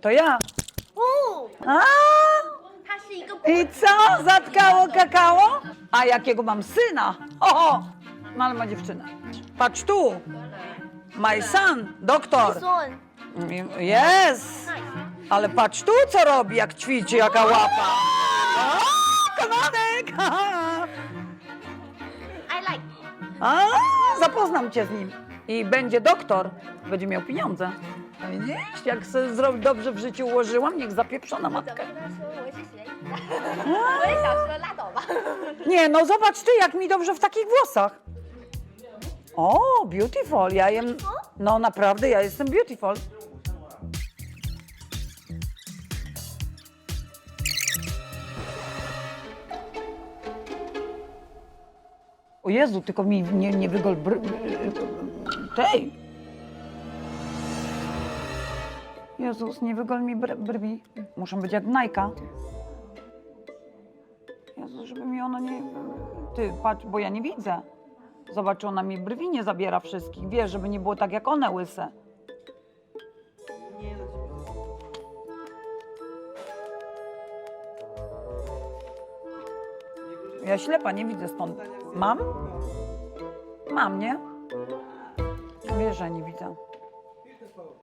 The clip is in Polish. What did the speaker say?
To ja. 不， A, 它是一个 I co? Zatkało kakao? A jakiego mam syna? O, no ale ma dziewczynę. Patrz tu. My son, doktor. 孙， Jest. Ale patrz tu, co robi, jak ćwiczy, jaka łapa. O, komanek. I like。 A, zapoznam cię z nim. I będzie doktor, będzie miał pieniądze. A Widzisz, jak sobie zrobić dobrze w życiu ułożyłam, niech zapieprzona 怎 matka. 么跟他说我是学医的？我也想说拉倒吧。 Nie, no zobacz ty, jak mi dobrze w takich włosach. O, beautiful, ja jem... No naprawdę, ja jestem beautiful. O Jezu, tylko mi nie, nie wygol br... Tej! Jezus, nie wygol mi br brwi. Muszą być jak Najka. Jezu, żeby mi ono nie... Ty, patrz, bo ja nie widzę. Zobacz, ona mi brwi nie zabiera wszystkich. Wiesz, żeby nie było tak jak one łyse. Ja ślepa, nie widzę stąd. Mam? Mam, nie? Wiesz, że nie widzę.